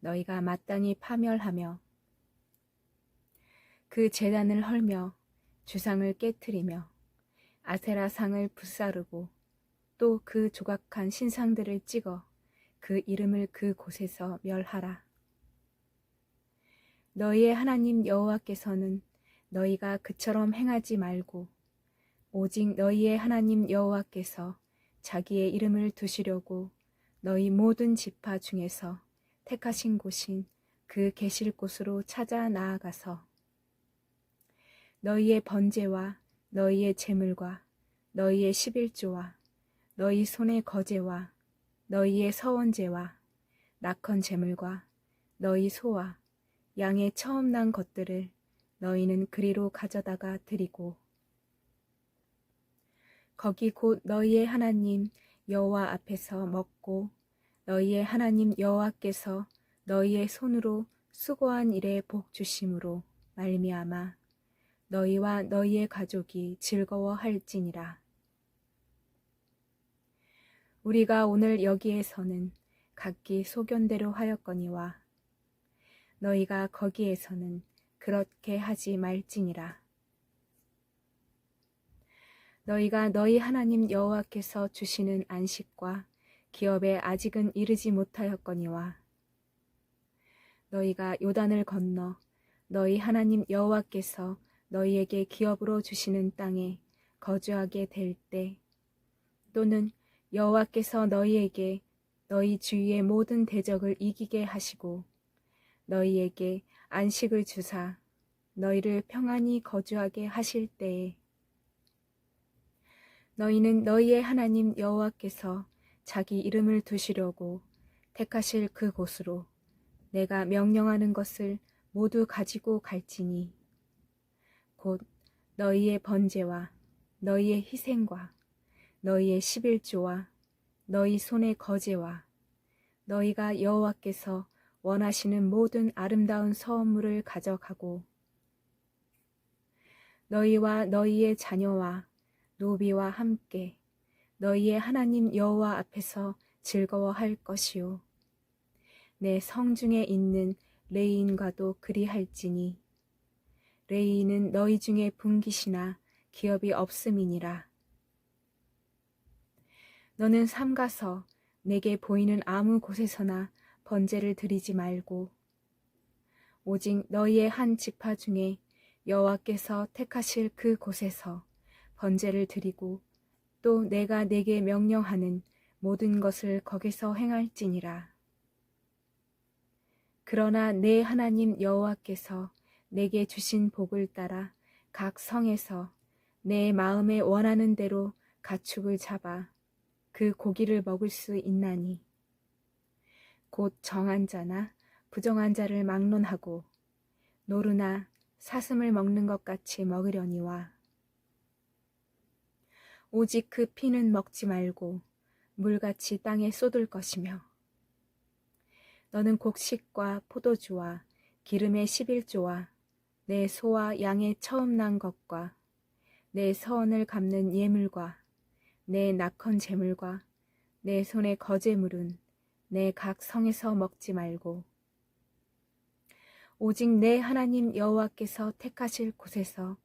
너희가 마땅히 파멸하며 그 재단을 헐며 주상을 깨뜨리며 아세라 상을 부사르고 또 그 조각한 신상들을 찍어 그 이름을 그 곳에서 멸하라. 너희의 하나님 여호와께서는 너희가 그처럼 행하지 말고 오직 너희의 하나님 여호와께서 자기의 이름을 두시려고 너희 모든 지파 중에서 택하신 곳인 그 계실 곳으로 찾아 나아가서 너희의 번제와 너희의 제물과 너희의 십일조와 너희 손의 거제와 너희의 서원제와 낙헌 제물과 너희 소와 양의 처음 난 것들을 너희는 그리로 가져다가 드리고 거기 곧 너희의 하나님 여호와 앞에서 먹고 너희의 하나님 여호와께서 너희의 손으로 수고한 일에 복 주심으로 말미암아 너희와 너희의 가족이 즐거워할지니라. 우리가 오늘 여기에서는 각기 소견대로 하였거니와 너희가 거기에서는 그렇게 하지 말지니라. 너희가 너희 하나님 여호와께서 주시는 안식과 기업에 아직은 이르지 못하였거니와 너희가 요단을 건너 너희 하나님 여호와께서 너희에게 기업으로 주시는 땅에 거주하게 될 때 또는 여호와께서 너희에게 너희 주위의 모든 대적을 이기게 하시고 너희에게 안식을 주사 너희를 평안히 거주하게 하실 때에 너희는 너희의 하나님 여호와께서 자기 이름을 두시려고 택하실 그 곳으로 내가 명령하는 것을 모두 가지고 갈지니. 곧 너희의 번제와 너희의 희생과 너희의 십일조와 너희 손의 거제와 너희가 여호와께서 원하시는 모든 아름다운 서원물을 가져가고 너희와 너희의 자녀와 노비와 함께 너희의 하나님 여호와 앞에서 즐거워할 것이요. 내 성중에 있는 레인과도 그리할지니. 레인은 너희 중에 분깃이나 기업이 없음이니라. 너는 삼가서 내게 보이는 아무 곳에서나 번제를 드리지 말고 오직 너희의 한 지파 중에 여호와께서 택하실 그 곳에서 번제를 드리고 또 내가 내게 명령하는 모든 것을 거기서 행할지니라. 그러나 내 하나님 여호와께서 내게 주신 복을 따라 각 성에서 내 마음에 원하는 대로 가축을 잡아 그 고기를 먹을 수 있나니 곧 정한 자나 부정한 자를 막론하고 노루나 사슴을 먹는 것 같이 먹으려니와 오직 그 피는 먹지 말고 물같이 땅에 쏟을 것이며. 너는 곡식과 포도주와 기름의 십일조와 내 소와 양의 처음 난 것과 내 서원을 갚는 예물과 내 낙헌 제물과 내 손의 거제물은 내 각 성에서 먹지 말고. 오직 내 하나님 여호와께서 택하실 곳에서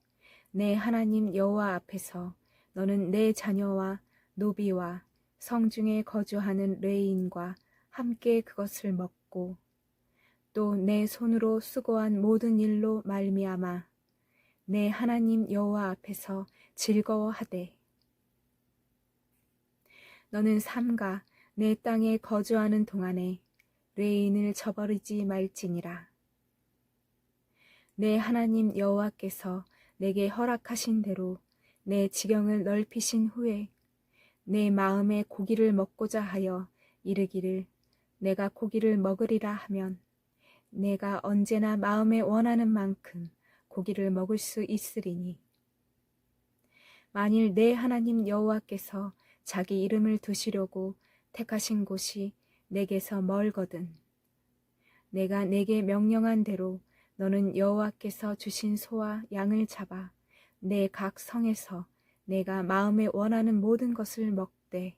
내 하나님 여호와 앞에서 너는 내 자녀와 노비와 성중에 거주하는 레인과 함께 그것을 먹고 또 내 손으로 수고한 모든 일로 말미암아 내 하나님 여호와 앞에서 즐거워하되. 너는 삼가 내 땅에 거주하는 동안에 레인을 저버리지 말지니라. 내 하나님 여호와께서 내게 허락하신 대로 내 지경을 넓히신 후에 내 마음에 고기를 먹고자 하여 이르기를 내가 고기를 먹으리라 하면 내가 언제나 마음에 원하는 만큼 고기를 먹을 수 있으리니. 만일 내 하나님 여호와께서 자기 이름을 두시려고 택하신 곳이 내게서 멀거든 내가 내게 명령한 대로 너는 여호와께서 주신 소와 양을 잡아 내 각 성에서 내가 마음에 원하는 모든 것을 먹되.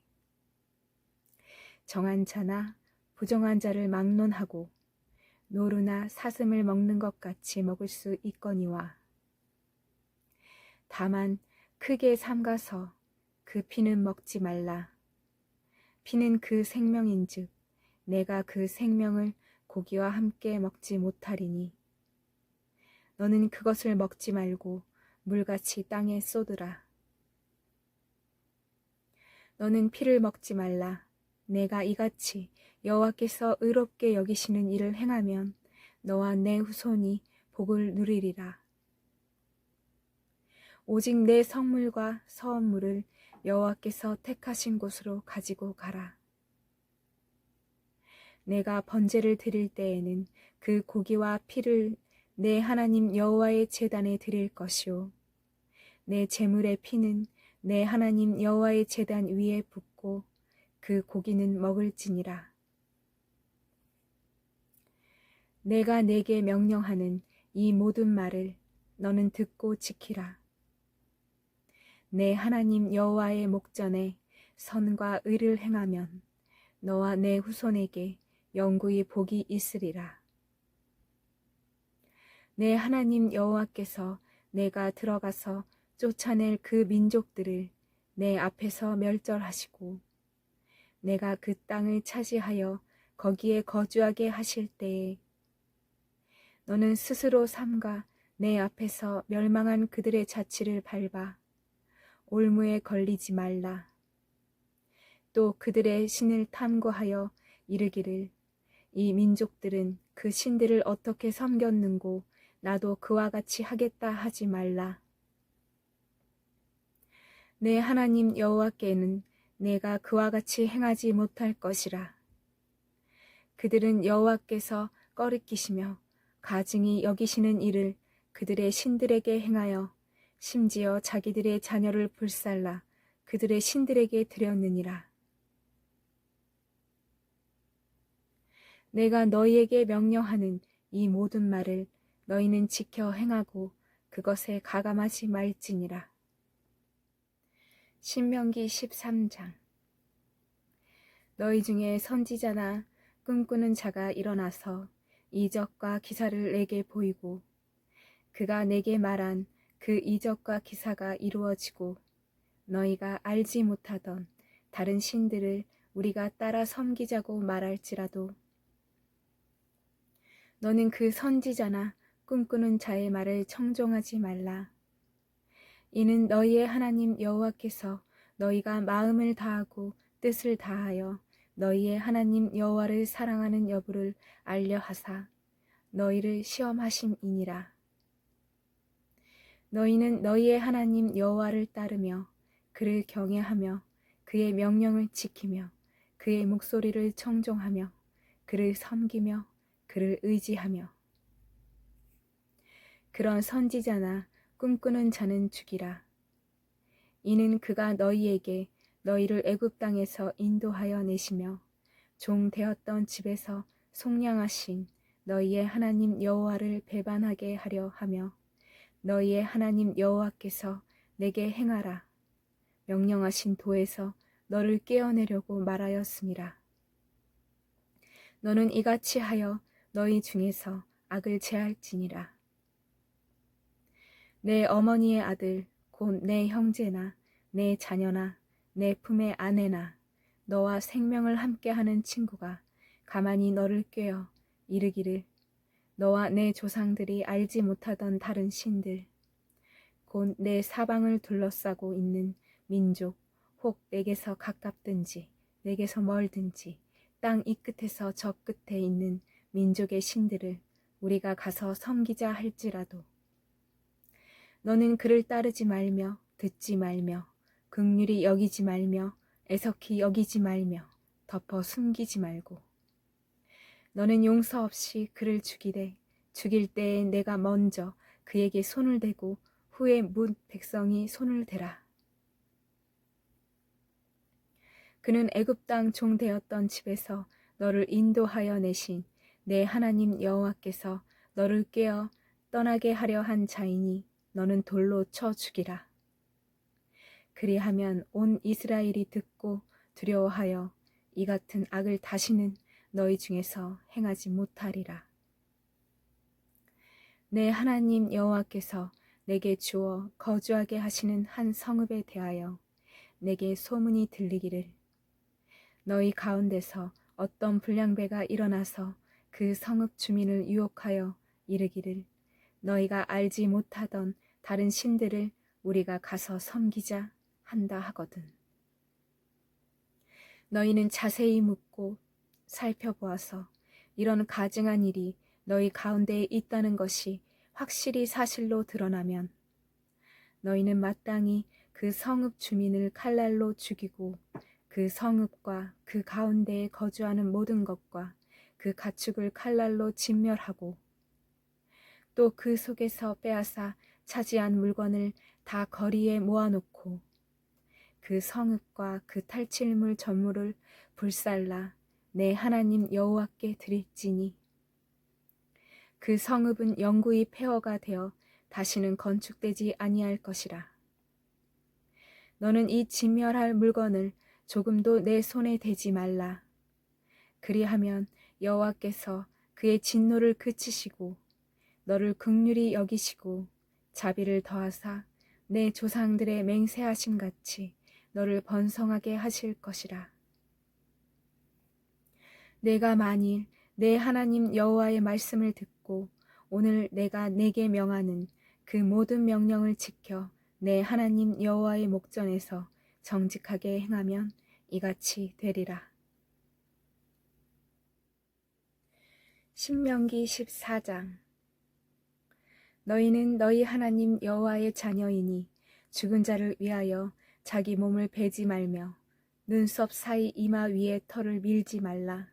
정한 자나 부정한 자를 막론하고 노루나 사슴을 먹는 것 같이 먹을 수 있거니와. 다만 크게 삼가서 그 피는 먹지 말라. 피는 그 생명인즉 내가 그 생명을 고기와 함께 먹지 못하리니. 너는 그것을 먹지 말고 물같이 땅에 쏟으라 너는 피를 먹지 말라 내가 이같이 여호와께서 의롭게 여기시는 일을 행하면 너와 내 후손이 복을 누리리라. 오직 내 성물과 서원물을 여호와께서 택하신 곳으로 가지고 가라. 내가 번제를 드릴 때에는 그 고기와 피를 내 하나님 여호와의 제단에 드릴 것이요 내 제물의 피는 내 하나님 여호와의 제단 위에 붓고 그 고기는 먹을지니라. 내가 내게 명령하는 이 모든 말을 너는 듣고 지키라. 내 하나님 여호와의 목전에 선과 의를 행하면 너와 내 후손에게 영구히 복이 있으리라. 내 하나님 여호와께서 내가 들어가서 쫓아낼 그 민족들을 내 앞에서 멸절하시고 내가 그 땅을 차지하여 거기에 거주하게 하실 때에 너는 스스로 삼가 내 앞에서 멸망한 그들의 자취를 밟아 올무에 걸리지 말라. 또 그들의 신을 탐구하여 이르기를 이 민족들은 그 신들을 어떻게 섬겼는고 나도 그와 같이 하겠다 하지 말라. 내 하나님 여호와께는 내가 그와 같이 행하지 못할 것이라. 그들은 여호와께서 꺼리끼시며 가증히 여기시는 일을 그들의 신들에게 행하여 심지어 자기들의 자녀를 불살라 그들의 신들에게 드렸느니라. 내가 너희에게 명령하는 이 모든 말을 너희는 지켜 행하고 그것에 가감하지 말지니라. 신명기 13장 너희 중에 선지자나 꿈꾸는 자가 일어나서 이적과 기사를 내게 보이고 그가 내게 말한 그 이적과 기사가 이루어지고 너희가 알지 못하던 다른 신들을 우리가 따라 섬기자고 말할지라도 너는 그 선지자나 꿈꾸는 자의 말을 청종하지 말라. 이는 너희의 하나님 여호와께서 너희가 마음을 다하고 뜻을 다하여 너희의 하나님 여호와를 사랑하는 여부를 알려 하사 너희를 시험하심이니라. 너희는 너희의 하나님 여호와를 따르며 그를 경외하며 그의 명령을 지키며 그의 목소리를 청종하며 그를 섬기며 그를 의지하며 그런 선지자나 꿈꾸는 자는 죽이라. 이는 그가 너희에게 너희를 애굽 땅에서 인도하여 내시며 종 되었던 집에서 속량하신 너희의 하나님 여호와를 배반하게 하려 하며 너희의 하나님 여호와께서 내게 행하라 명령하신 도에서 너를 깨어내려고 말하였습니다. 너는 이같이 하여 너희 중에서 악을 제할지니라. 내 어머니의 아들 곧 내 형제나 내 자녀나 내 품의 아내나 너와 생명을 함께하는 친구가 가만히 너를 꿰어 이르기를 너와 내 조상들이 알지 못하던 다른 신들 곧 내 사방을 둘러싸고 있는 민족 혹 내게서 가깝든지 내게서 멀든지 땅 이 끝에서 저 끝에 있는 민족의 신들을 우리가 가서 섬기자 할지라도 너는 그를 따르지 말며 듣지 말며 극률이 여기지 말며 애석히 여기지 말며 덮어 숨기지 말고 너는 용서 없이 그를 죽이되 죽일 때에 내가 먼저 그에게 손을 대고 후에 문 백성이 손을 대라. 그는 애굽 땅 종 되었던 집에서 너를 인도하여 내신 내 하나님 여호와께서 너를 깨어 떠나게 하려 한 자이니 너는 돌로 쳐 죽이라. 그리하면 온 이스라엘이 듣고 두려워하여 이 같은 악을 다시는 너희 중에서 행하지 못하리라. 내 하나님 여호와께서 내게 주어 거주하게 하시는 한 성읍에 대하여 내게 소문이 들리기를 너희 가운데서 어떤 불량배가 일어나서 그 성읍 주민을 유혹하여 이르기를 너희가 알지 못하던 다른 신들을 우리가 가서 섬기자 한다 하거든. 너희는 자세히 묻고 살펴보아서 이런 가증한 일이 너희 가운데에 있다는 것이 확실히 사실로 드러나면 너희는 마땅히 그 성읍 주민을 칼날로 죽이고 그 성읍과 그 가운데에 거주하는 모든 것과 그 가축을 칼날로 진멸하고 또 그 속에서 빼앗아 차지한 물건을 다 거리에 모아놓고 그 성읍과 그 탈취물 전물을 불살라 내 하나님 여호와께 드릴지니 그 성읍은 영구히 폐허가 되어 다시는 건축되지 아니할 것이라. 너는 이 진멸할 물건을 조금도 내 손에 대지 말라. 그리하면 여호와께서 그의 진노를 그치시고 너를 극률이 여기시고 자비를 더하사 내 조상들의 맹세하심 같이 너를 번성하게 하실 것이라. 내가 만일 내 하나님 여호와의 말씀을 듣고 오늘 내가 내게 명하는 그 모든 명령을 지켜 내 하나님 여호와의 목전에서 정직하게 행하면 이같이 되리라. 신명기 14장 너희는 너희 하나님 여호와의 자녀이니 죽은 자를 위하여 자기 몸을 베지 말며 눈썹 사이 이마 위에 털을 밀지 말라.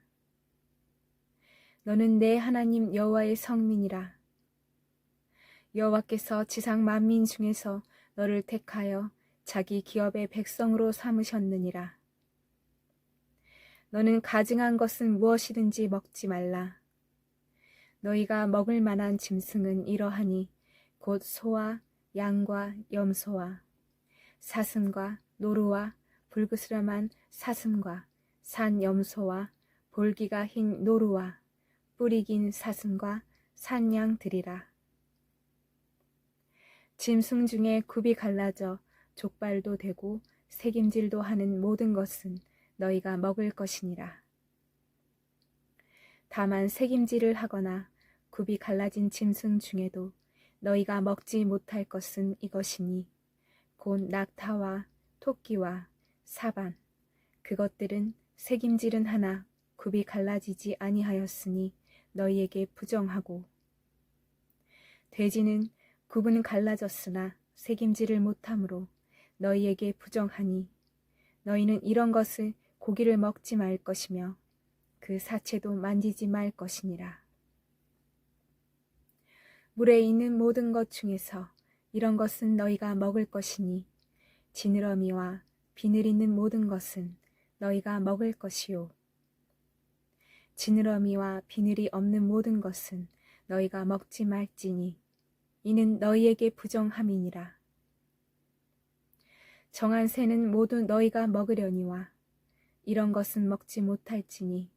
너는 내 하나님 여호와의 성민이라. 여호와께서 지상 만민 중에서 너를 택하여 자기 기업의 백성으로 삼으셨느니라. 너는 가증한 것은 무엇이든지 먹지 말라. 너희가 먹을 만한 짐승은 이러하니 곧 소와 양과 염소와 사슴과 노루와 불그스름한 사슴과 산 염소와 볼기가 흰 노루와 뿌리 긴 사슴과 산양들이라. 짐승 중에 굽이 갈라져 족발도 되고 새김질도 하는 모든 것은 너희가 먹을 것이니라. 다만 새김질을 하거나 굽이 갈라진 짐승 중에도 너희가 먹지 못할 것은 이것이니 곧 낙타와 토끼와 사반 그것들은 새김질은 하나 굽이 갈라지지 아니하였으니 너희에게 부정하고 돼지는 굽은 갈라졌으나 새김질을 못하므로 너희에게 부정하니 너희는 이런 것을 고기를 먹지 말 것이며 그 사체도 만지지 말 것이니라. 물에 있는 모든 것 중에서 이런 것은 너희가 먹을 것이니 지느러미와 비늘 있는 모든 것은 너희가 먹을 것이요. 지느러미와 비늘이 없는 모든 것은 너희가 먹지 말지니 이는 너희에게 부정함이니라. 정한 새는 모두 너희가 먹으려니와 이런 것은 먹지 못할지니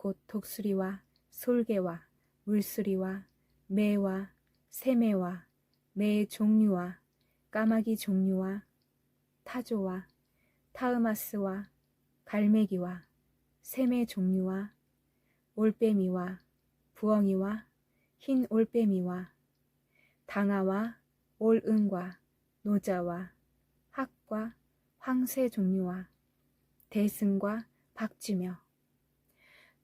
곧 독수리와 솔개와 물수리와 매와 새매와 매의 종류와 까마귀 종류와 타조와 타으마스와 갈매기와 새매 종류와 올빼미와 부엉이와 흰 올빼미와 당아와 올응과 노자와 학과 황새 종류와 대승과 박쥐며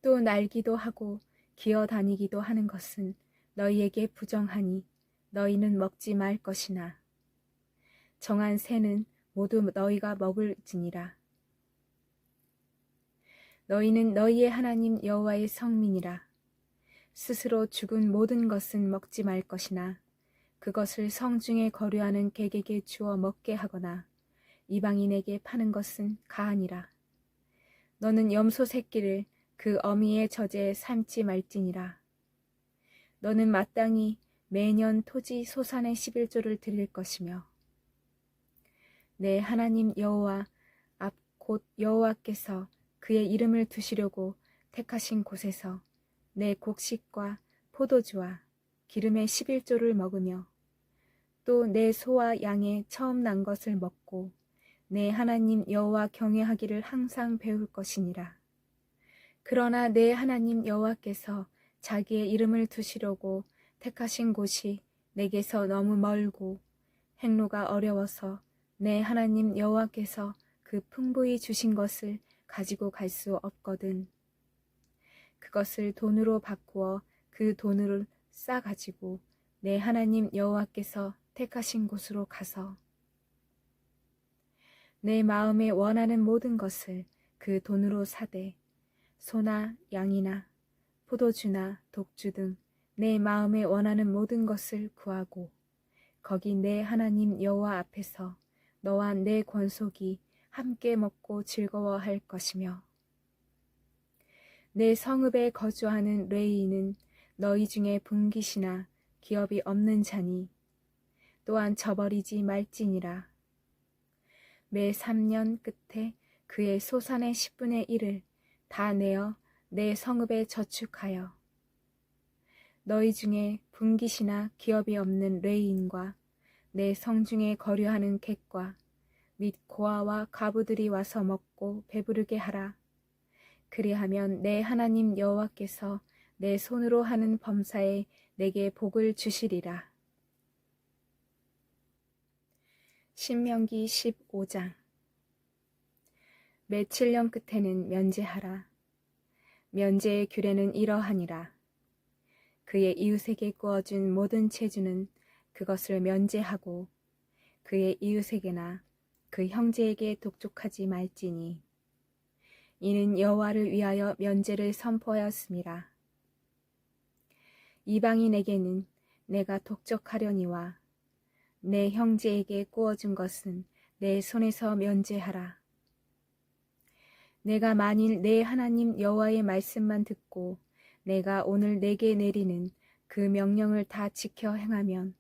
또 날기도 하고 기어 다니기도 하는 것은 너희에게 부정하니 너희는 먹지 말 것이나 정한 새는 모두 너희가 먹을지니라. 너희는 너희의 하나님 여호와의 성민이라. 스스로 죽은 모든 것은 먹지 말 것이나 그것을 성중에 거류하는 객에게 주어 먹게 하거나 이방인에게 파는 것은 가하니라. 너는 염소 새끼를 그 어미의 젖에 삶지 말지니라. 너는 마땅히 매년 토지 소산의 11조를 드릴 것이며 내 하나님 여호와 앞 곧 여호와께서 그의 이름을 두시려고 택하신 곳에서 내 곡식과 포도주와 기름의 11조를 먹으며 또 내 소와 양의 처음 난 것을 먹고 내 하나님 여호와 경외하기를 항상 배울 것이니라. 그러나 내 하나님 여호와께서 자기의 이름을 두시려고 택하신 곳이 내게서 너무 멀고 행로가 어려워서 내 하나님 여호와께서 그 풍부히 주신 것을 가지고 갈 수 없거든. 그것을 돈으로 바꾸어 그 돈을 싸 가지고 내 하나님 여호와께서 택하신 곳으로 가서 내 마음에 원하는 모든 것을 그 돈으로 사되 소나 양이나 포도주나 독주 등 내 마음에 원하는 모든 것을 구하고 거기 내 하나님 여호와 앞에서 너와 내 권속이 함께 먹고 즐거워할 것이며 내 성읍에 거주하는 레이인은 너희 중에 분깃이나 기업이 없는 자니 또한 저버리지 말지니라. 매 3년 끝에 그의 소산의 10분의 1을 다 내어 내 성읍에 저축하여 너희 중에 분깃이나 기업이 없는 레인과 내 성중에 거류하는 객과 및 고아와 가부들이 와서 먹고 배부르게 하라. 그리하면 내 하나님 여호와께서 내 손으로 하는 범사에 내게 복을 주시리라. 신명기 15장 년 끝에는 면제하라. 면제의 규례는 이러하니라. 그의 이웃에게 구워준 모든 체주는 그것을 면제하고 그의 이웃에게나 그 형제에게 독촉하지 말지니 이는 여호와를 위하여 면제를 선포하였습니다. 이방인에게는 내가 독촉하려니와 내 형제에게 구워준 것은 내 손에서 면제하라. 내가 만일 내 하나님 여호와의 말씀만 듣고 내가 오늘 내게 내리는 그 명령을 다 지켜 행하면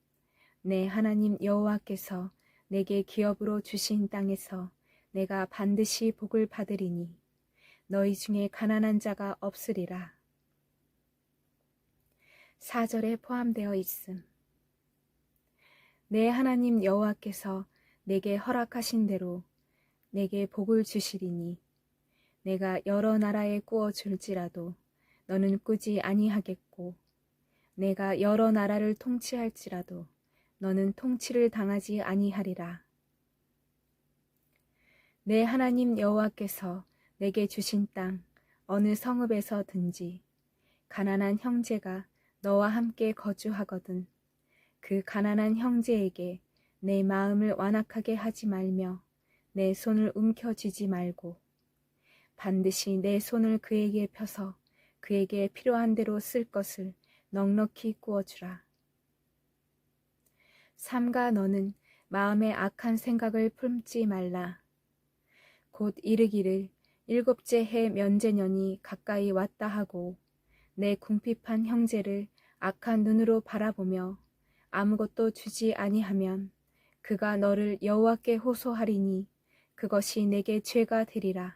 내 하나님 여호와께서 내게 기업으로 주신 땅에서 내가 반드시 복을 받으리니 너희 중에 가난한 자가 없으리라. 사절에 포함되어 있음. 내 하나님 여호와께서 내게 허락하신 대로 내게 복을 주시리니 내가 여러 나라에 꾸어 줄지라도 너는 꾸지 아니하겠고 내가 여러 나라를 통치할지라도 너는 통치를 당하지 아니하리라. 내 하나님 여호와께서 내게 주신 땅 어느 성읍에서든지 가난한 형제가 너와 함께 거주하거든 그 가난한 형제에게 내 마음을 완악하게 하지 말며 내 손을 움켜쥐지 말고 반드시 내 손을 그에게 펴서 그에게 필요한 대로 쓸 것을 넉넉히 구워주라. 삼가 너는 마음에 악한 생각을 품지 말라. 곧 이르기를 일곱째 해 면제년이 가까이 왔다 하고 내 궁핍한 형제를 악한 눈으로 바라보며 아무것도 주지 아니하면 그가 너를 여호와께 호소하리니 그것이 내게 죄가 되리라.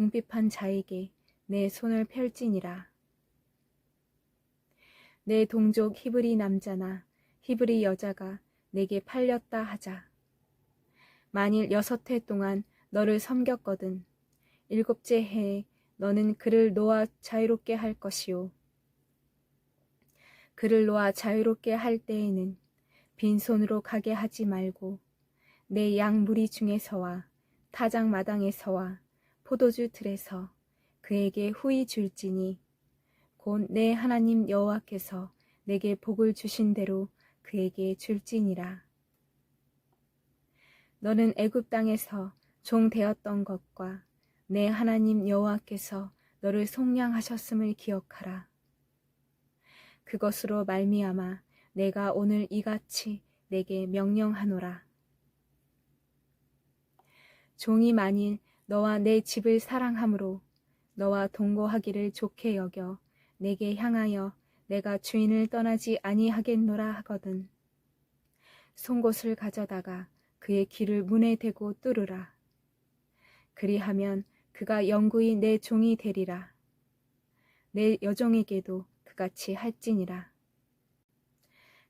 궁핍한 자에게 내 손을 펼지니라. 내 동족 히브리 남자나 히브리 여자가 내게 팔렸다 하자. 만일 여섯 해 동안 너를 섬겼거든 일곱째 해에 너는 그를 놓아 자유롭게 할 것이요. 그를 놓아 자유롭게 할 때에는 빈손으로 가게 하지 말고 내 양 무리 중에서와 타작 마당에서와 포도주 틀에서 그에게 후히 줄지니 곧 내 하나님 여호와께서 내게 복을 주신 대로 그에게 줄지니라. 너는 애굽 땅에서 종 되었던 것과 내 하나님 여호와께서 너를 속량하셨음을 기억하라. 그것으로 말미암아 내가 오늘 이같이 내게 명령하노라. 종이 만일 너와 내 집을 사랑함으로 너와 동거하기를 좋게 여겨 내게 향하여 내가 주인을 떠나지 아니하겠노라 하거든. 송곳을 가져다가 그의 귀를 문에 대고 뚫으라. 그리하면 그가 영구히 내 종이 되리라. 내 여종에게도 그같이 할지니라.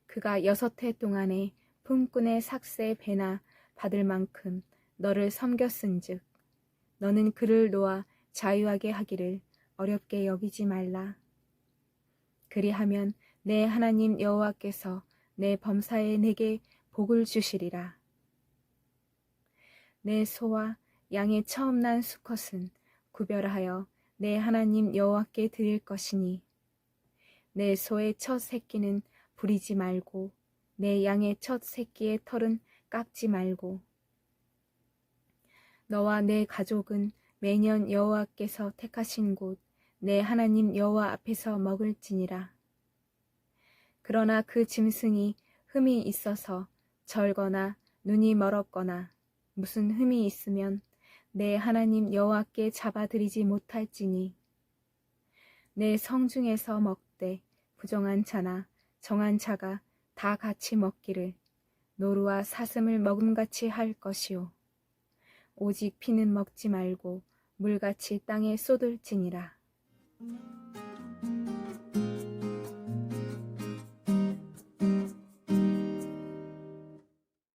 그가 여섯 해 동안에 품꾼의 삭새 배나 받을 만큼 너를 섬겼은즉 너는 그를 놓아 자유하게 하기를 어렵게 여기지 말라. 그리하면 내 하나님 여호와께서 내 범사에 내게 복을 주시리라. 내 소와 양의 처음 난 수컷은 구별하여 내 하나님 여호와께 드릴 것이니 내 소의 첫 새끼는 부리지 말고 내 양의 첫 새끼의 털은 깎지 말고 너와 내 가족은 매년 여호와께서 택하신 곳 내 하나님 여호와 앞에서 먹을지니라. 그러나 그 짐승이 흠이 있어서 절거나 눈이 멀었거나 무슨 흠이 있으면 내 하나님 여호와께 잡아들이지 못할지니 내 성중에서 먹되 부정한 자나 정한 자가 다 같이 먹기를 노루와 사슴을 먹음같이 할 것이요 오직 피는 먹지 말고 물같이 땅에 쏟을지니라.